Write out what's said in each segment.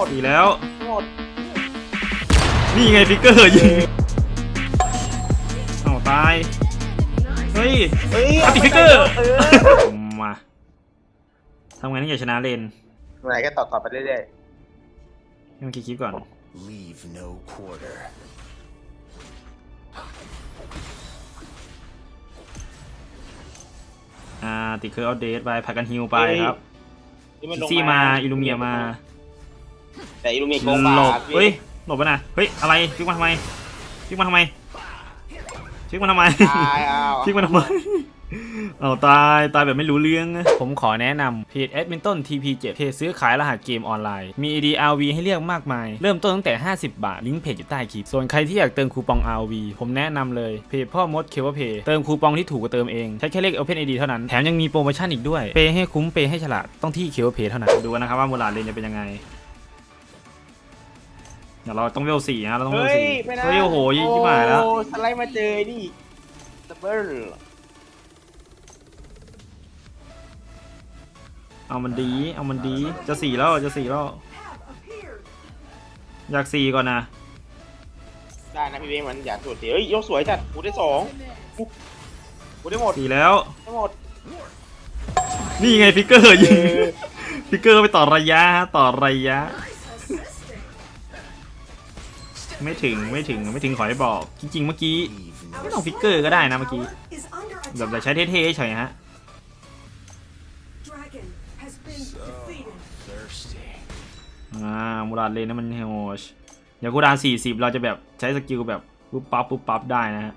มดดีแล้วไม่หมดนี่ไงฟิกเกอร์ยิงเอาตาย เฮ้ยเฮ้ยปฏิฟิกเกอร์ เออมาทำไงถึงจะชนะเลนไหนก็ต่อต่อไปเรื่อยให้มันคิดคลิปก่อน Leave no quarter. อ่าติดเคอร์อัปเดตไปผักกันฮิวไปครับๆนี่มันลงซี่มา อิลูเมียมา แต่อิลูเมียหโกงมาลบพี่เฮ้ยหลบไปนะเฮ้ยอะไรฟิกมาทำไมฟิกมาทำไมฟิกมาทำไม ตายอ้าวฟิกมาทำไม เอาตายตายแบบไม่รู้เรื่องนะผมขอแนะนำเพจ a d m i n t o n TP7 เพจซื้อขายรหัสเกมออนไลน์ มี AD RV ให้เลือกมากมาย เริ่มต้นตั้งแต่ 50 บาท ลิงก์เพจอยู่ใต้คลิป ส่วนใครที่อยากเติมคูปอง RV ผมแนะนำเลยเพจพ่อมดเคเวเพย์เติมคูปองที่ถูกกว่าเติมเอง ใช้แค่เลข Open ID เท่านั้น แถมยังมีโปรโมชั่นอีกด้วย เปย์ให้คุ้มเปย์ให้ฉลาดต้องที่เคเวเพย์เท่านั้น ดูกันนะครับว่ามูลาดเลนจะเป็นยังไงเดี๋ยวเราต้องเวลสี่นะเราต้องเวลเฮ้ยสี่ไม่นะเฮ้ยโอ้โหยิ่งที่หมายแล้ว โอ้สไลด์มาเจอนี่ดับเบิลเอามันดี เอามันดี จะสี่แล้วจะสี่แล้ว อยากสี่ก่อนนะ ได้นะพี่เบ้มันอยากสุดเดี๋ยวเฮ้ยยกสวยจัดกูได้สองกูได้หมดสี่แล้ว ได้หมดนี่ไงฟิกเกอร์ยิง เออ ฟิกเกอร์ไปต่อระยะฮะต่อระยะ ไม่ถึงไม่ถึงไม่ถึงขอให้บอก จริง ๆ เมื่อกี้ Leave ไม่ no ต้องฟิกเกอร์ก็ได้นะเมื่อกี้ is under แบบ attack. แต่ใช้เท่ๆเฉยๆฮะ Dragon has been defeated. thirsty. อ่ามูราดเลนนั่นมันโหชเดี๋ยวกูดานสี่สิบเราจะแบบใช้สกิลแบบปุ๊บปั๊บปุ๊บปั๊บได้นะฮะ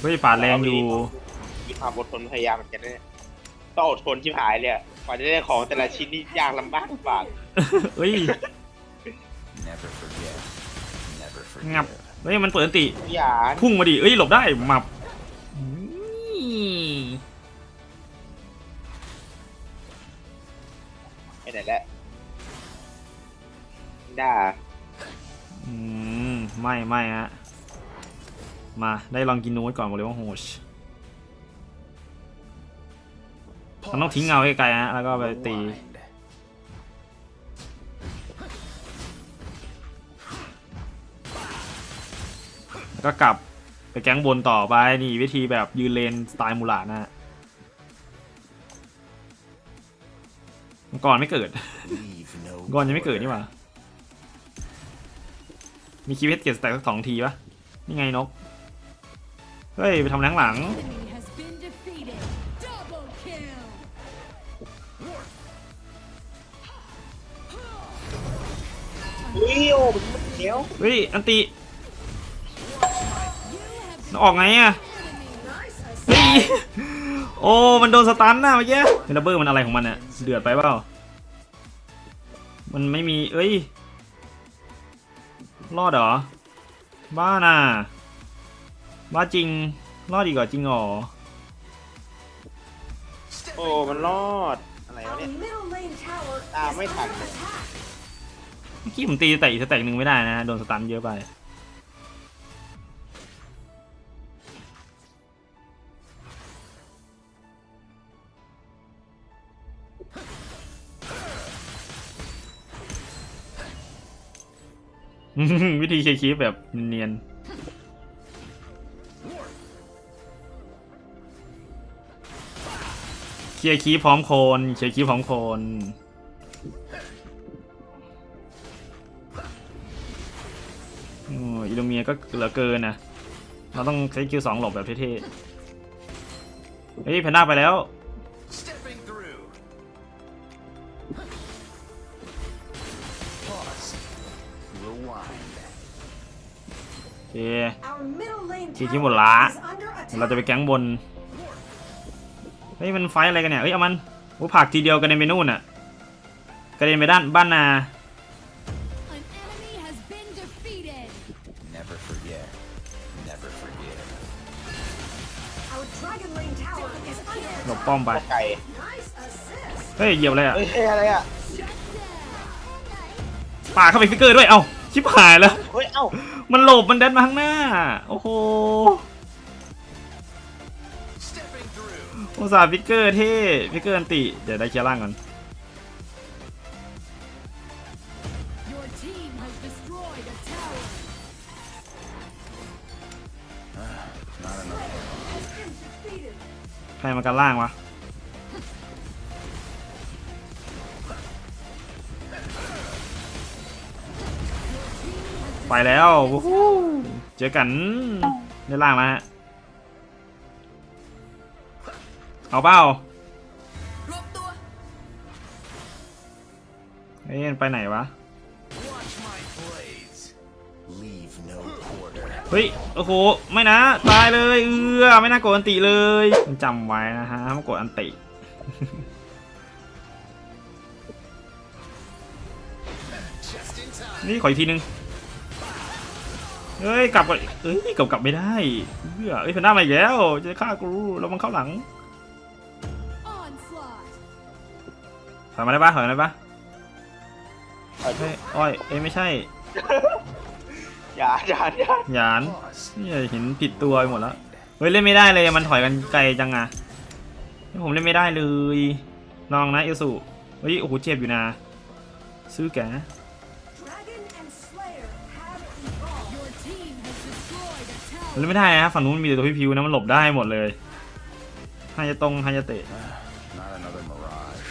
เฮ้ยป่าดแรงอยู่มีความอดทนพยายามเหมือนกันนะเนี่ยต้องอดทนชิบหายเลยอะ กว่าจะได้ของแต่ละชิ้นนี่ยากลำบากลำบากเฮ้ย Never forget. Never งับ forget. เฮ้ยมันเปิดอันติ อย่าพุ่งมาดิเอ้ยหลบได้หมับไปไหนแล้วด่าอืมไม่ไม่ฮะมาได้ลองกินนูดก่อนบอกเลยว่าโหช มันต้องทิ้งเงาไกลๆฮะแล้วก็ไปตี แล้วก็กลับไปแก๊งบนต่อไปนี่วิธีแบบยืนเลนสไตล์มูลานะฮะมังก่อนไม่เกิดก่อนยังไม่เกิดนี่หว่า มีคีย์เพชรเกียรติสแต็กสักสองทีปะนี่ไงนก เฮ้ย ไปทำแรงหลัง มันเหนียวเฮ้ยอันติ You have ออกไงอะเฮ้ยโอ้มันโดนสตันน่ะเมื่อกี้เฮลเบอร์มันอะไรของมันอะเดือดไปเปล่ามันไม่มีเอ้ยรอดเหรอบ้าน่ะบ้าจริงรอดดีกว่าจริงเหรอโอ้มันรอดอะไรวะ Our เนี่ย middle lane tower is Ah, may under ทัน attack. เมื่อกี้ผมตีแต่อีกสแต็กหนึ่งไม่ได้นะ โดนสตันเยอะไป วิธีเคลียร์คีปแบบเนียนๆเคลียร์คีปพร้อมโคนเคลียร์คีปพร้อมโคน อ้อิลูเมียก็เหลือเกินนะเราต้องใช้คิวสองหลบแบบเท่ๆเฮ้ยแพนด้าไปแล้ว Stepping through. Pause. Rewind. โอเค Our middle lane ที tower ที่หมดละ is under เดี๋ยวเราจะ attack. ไปแก๊งบนเฮ้ยมันไฟท์อะไรกันเนี่ยเฮ้ยเอามันโอ้ผลักทีเดียวกระเด็นไปนู่นอะกระเด็นไปด้านบ้านนา หลบ attack. ป้อมไป ไก่ Nice assist. เฮ้ยเหยียบอะไรอะ เฮ้ยเฮ้ยอะไรอะ ป่าเข้าไปฟิกเกอร์ด้วย เอ้า ชิบหายแล้ว เฮ้ย เอ้า มันหลบมันเดินมาข้างหน้า โอ้โห Stepping through. อุตส่าห์ฟิกเกอร์เท่ฟิกเกอร์อันติ เดี๋ยวได้เคลียร์ล่างก่อน ใครมากันล่างวะไปแล้ววู้ฮู้เจอกันในล่างแล้วฮะ เอาเป้าเอ้ยมันไปไหนวะ เฮ้ย โอ้โห ไม่นะ ตายเลย เอือไม่น่ากดอันติเลยต้องจำไว้นะฮะห้ามกดอันติ Just in time. นี่ขออีกทีนึง เฮ้ย กลับก่อนเฮ้ยกลับกลับไม่ได้เบื่อเฮ้ยเพนด้ามาอีกแล้ว จะฆ่ากูเรามันเข้าหลัง Onslaught. ถอยมาได้ปะถอยมาได้ปะเอาเฮ้ยอ้อยเอ้ยไม่ใช่ อย่าอย่าอย่าหยาน Pause. นี่เห็นผิดตัวไปหมดแล้ว เฮ้ยเล่นไม่ได้เลยมันถอยกันไกลจังอะผมเล่นไม่ได้เลยลองนะเอลสุเฮ้ยโอ้โหเจ็บอยู่นะ ซื้อแก Dragon and Slayer have evolved. Your team has destroyed a มัน tower. เล่นไม่ได้นะฝั่งนู้นมีแต่ตัวพิวๆนะมันหลบได้หมดเลยฮายาตรงฮายาเตะ Not another mirage.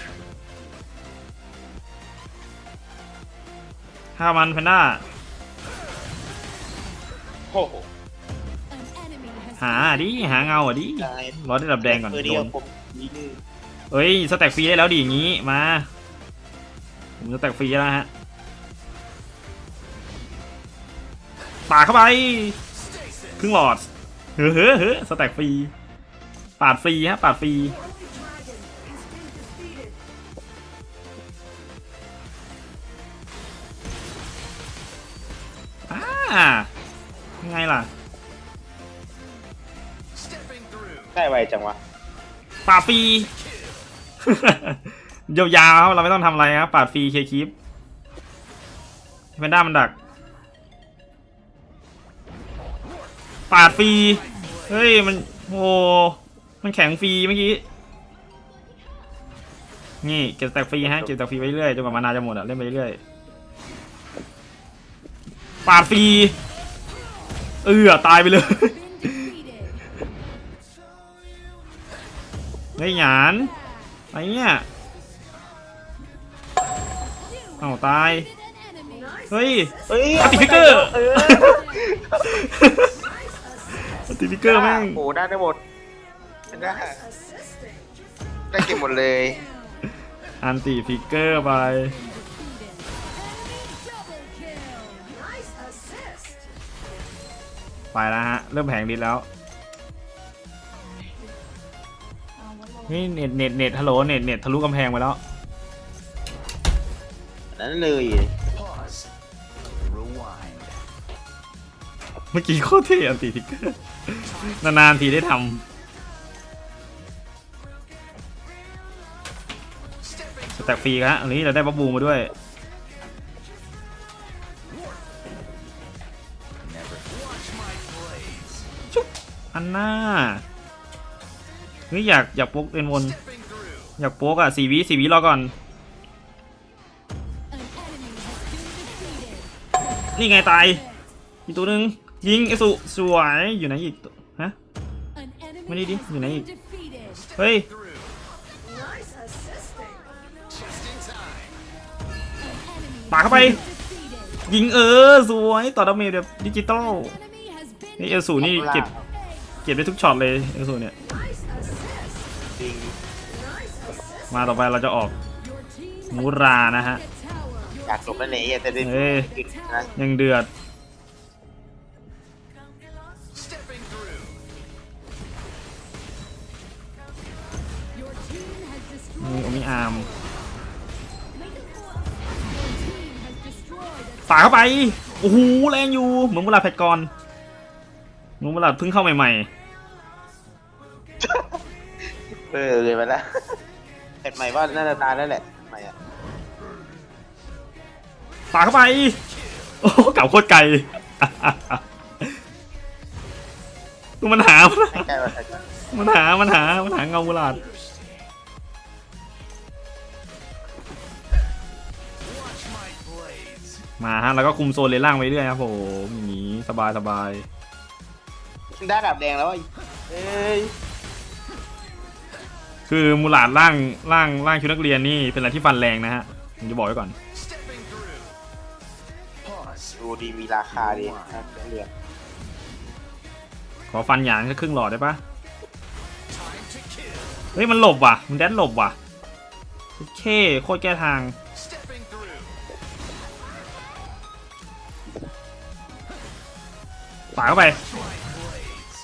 ฆ่ามันแพนด้า โอ้โห An enemy has หา been ดิ หาเงาอะดิ ได้รอได้ดับแดงก่อนเออโดเดียวนผมยิงเอ้ยสแต็กฟรีได้แล้วดิอย่างงี้มาผมสแต็กฟรีแล้วฮะปาดเข้าไปครึ่งหลอดเฮ้อเฮ้อเฮ้อสแต็กฟรีปาดฟรีฮะปาดฟรี Holy Dragon has been defeated. อ่า ยังไงล่ะ Stepping through. ได้ไวจังวะปาดฟรี ยาวๆครับเราไม่ต้องทำอะไรครับปาดฟรีเคลียร์คลิปแพนด้ามันดักปาดฟรี เฮ้ย มันโอ้มันแข็งฟรีเมื่อกี้ นี่เก็บแตกฟรีฮะ เก็บแตกฟรีไปเรื่อยจนกว่ามานาจะหมดอะเล่นไปเรื่อยปาดฟรี เออตายไปเลย been defeated. เฮ้ยหยานไอ้เนี่ยเอ้าตาย An enemy. เฮ้ยเฮ้ยอัลติฟิกเกอร์เออสติฟิกเกอร์แม่งโอ้โหได้ได้หมดได้ Assisting. ได้เก็บหมดเลย อันติฟิกเกอร์ไป ไปแล้วฮะ เริ่มแผงดินแล้ว นี่เน็ตเน็ตเน็ตฮัลโหลเน็ตเน็ตทะลุกำแพงไปแล้ว นั้นเลย Pause. Rewind. เมื่อกี้โคตรเท่อันติฟิกเกอร์นานๆทีได้ท Stepping ำสแต็กฟรีครับอันนี้เราได้บับบูมาด้วย อันหน้าเฮ้ยอยากอยากโป๊กเป็นวน อยากโป๊กอะสี่วิสี่วิรอก่อน นี่ไงตาย อีกตัวหนึ่งยิงไอสุสวยอยู่ไหนอีกฮะไม่ได้ดิอยู่ไหนอีก เฮ้ยปาเข้าไป ยิงเออ สวย ต่อดาเมจแบบดิจิตอลนี่เอลสูนี่เก็บ ก็บได้ทุกช็อตเลยเอลสูเนี่ย Nice assist. จริง Nice assist. มาต่อไปเราจะออก Your team มูรานะฮะ a tower. อยากจบแล้วเนี่ยแต่ได้เฮ้ย กินนะยังเดือด Stepping through. Your team has มี destroyed. โอมิอาร์ม Your team has destroyed a ปาเข้าไป โอ้โหแรงอยู่ เหมือนเวลาแพทกรเหมือนเวลาเพิ่งเข้าใหม่ เออเลยมาแล้วเห็ดใหม่ว่าน่าจะตายแล้วแหละใหม่อะๆปาเข้าไป โอ้โหเก่าโคตรไกลดูมันหา ให้ใกล้มาใกล้มันหา มันหา มันหาเงามูลาด Watch my blades. มาฮะ แล้วก็คุมโซนเลนล่างไปเรื่อยครับผมอย่างนี้สบายสบาย ได้ดับแดงแล้วไอ้เอ้ย คือมูลาดล่างล่างล่างชุดนักเรียนนี่เป็นอะไรที่ฟันแรงนะฮะผมจะบอกไว้ก่อน Stepping through. Pause. ดูดีมีราคาดีครับเรียนขอฟันหยางแค่ครึ่งหลอดได้ปะ Time to kill. เฮ้ยมันหลบว่ะ มันแดนหลบว่ะโอเคโคตรแก้ทาง Stepping through. ป่าเข้าไป My blades.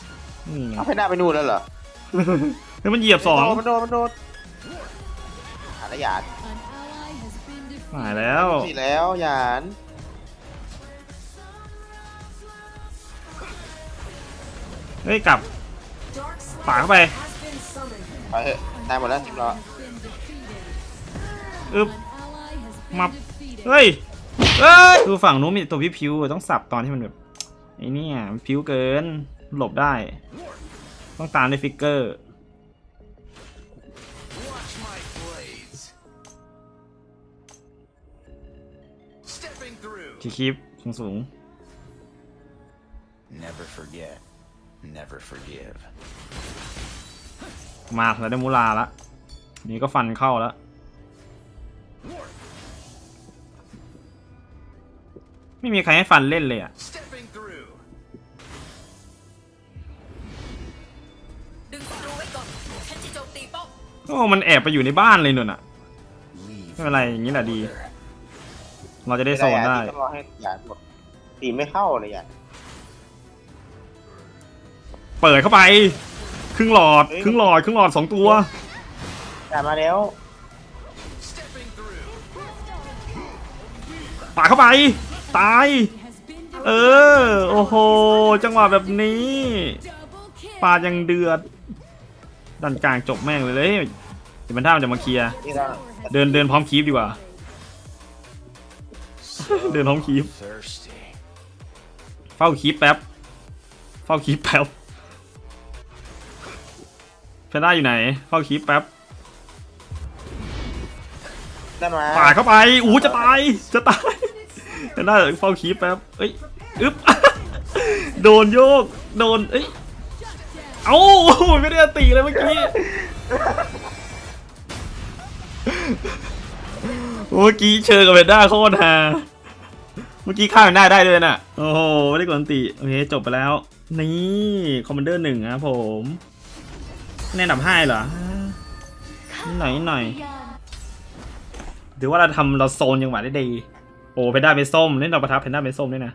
นี่ไงเอาไปหน้าไปนู่นแล้วเหรอเฮ้ยมันเหยียบสองมันโดนมันโดนหาละหยาด An ally has been defeated. หายแล้วสิแล้วหยาดเฮ้ยกลับ Dark ป่า Slayer เข้าไป has been summoned. ไปเถอะตายหมดแล้วทีมเรา Has been defeated. อึบ An ally has been Mập. defeated. เฮ้ยเฮ้ยคือฝั่งนู้นมีตัวพิวๆต้องสับตอนที่มันแบบไอ้เนี่ยมันพิวเกินหลบได้ ต้องตามด้วยฟิกเกอร์ ที่คลิปสูง Never forget. Never forgive. ๆมาแล้วได้มูลาละนี่ก็ฟันเข้าแล้วไม่มีใครให้ฟันเล่นเลยอะ Stepping through. ดึงศัตรูไว้ก่อนฉันจะโจมตีเป้าโอ้มันแอบไปอยู่ในบ้านเลยนุ่นอะ Leave. ไม่เป็นไรอย่างนี้แหละดี order. เราจะได้โซนได้ ต้องรอให้หยาดหมดตีไม่เข้าเลยหยาดเปิดเข้าไป ครึ่งหลอด ครึ่งหลอด ครึ่งหลอดสองตัวหยาดมาแล้ว Stepping through. ปาดเข้าไป ตาย Has been เออ โอ้โห จังหวะแบบนี้ double kill. ปาดยังเดือด ดันกลางจบแม่งเลยเลยเดี๋ยวมันท่ามันจะมาเคลียร์นี่เราเดินเดินพร้อมคีฟดีกว่า เดินพร้อมคีฟ Thirsty. เฝ้าคีฟแป๊บ เฝ้าคีฟแป๊บเพนด้าอยู่ไหน เฝ้าคีฟแป๊บได้มาปาดเข้าไปอู้จะตาย จะตายเพนด้าเฝ้าคีฟแป๊บเอ้ย อึ๊บ โดนโยก โดน เอ้ย เอ้าไม่ได้ตีเลยเมื่อกี้เมื่อกี้เชิญกับเพนด้าโคตรฮา เมื่อกี้ข้ามเพนด้าได้เลยน่ะ โอ้โหไม่ได้กดอันติ โอเค จบไปแล้ว นี่คอมมานเดอร์หนึ่งครับผมแนะนำให้เหรอ หน่อยนิดหน่อยถือว่าเราทำเราโซนยังหวะได้ดี โอ้เพนด้าเป็นส้มเล่นดอกประทับเพนด้าเป็นส้มด้วยนะ